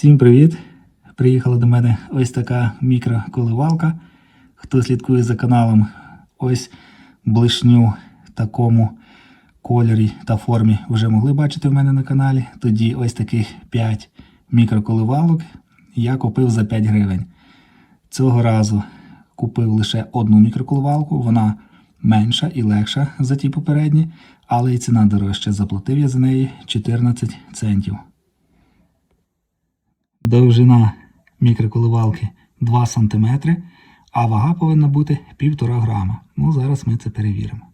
Всім привіт! Приїхала до мене ось така мікроколивалка. Хто слідкує за каналом, ось блишню в такому кольорі та формі вже могли бачити в мене на каналі. Тоді ось таких 5 мікроколивалок я купив за 5 гривень. Цього разу купив лише одну мікроколивалку, вона менша і легша за ті попередні, але і ціна дорожча. Заплатив я за неї 14 центів. Довжина мікроколивалки 2 см, а вага повинна бути 1,5 грама. Ну, зараз ми це перевіримо.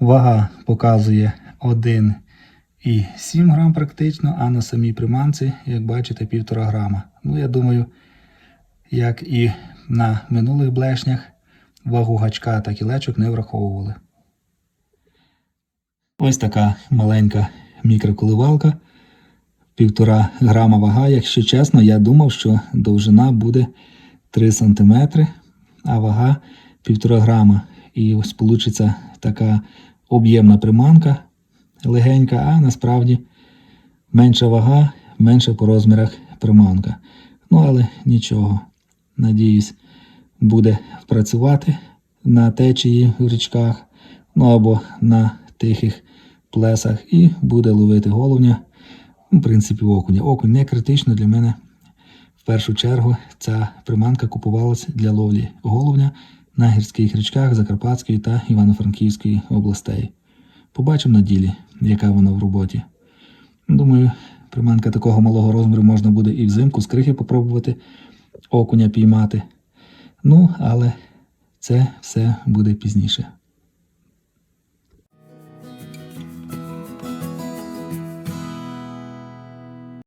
Вага показує 1,7 грам практично, а на самій приманці, як бачите, 1,5 грама. Ну, я думаю, як і на минулих блешнях, вагу гачка та кілечок не враховували. Ось така маленька мікроколивалка. Півтора грама вага. Якщо чесно, я думав, що довжина буде 3 см, а вага 1,5 грама. І ось получиться така об'ємна приманка легенька, а насправді менша вага, менша по розмірах приманка. Ну, але нічого. Надіюсь, буде працювати на течії в річках, ну або на тихих плесах, і буде ловити головня. В принципі, окуня. Окунь не критично для мене. В першу чергу ця приманка купувалася для ловлі головня на гірських річках Закарпатської та Івано-Франківської областей. Побачимо на ділі, яка вона в роботі. Думаю, приманка такого малого розміру можна буде і взимку з крихи попробувати окуня піймати. Ну, але це все буде пізніше.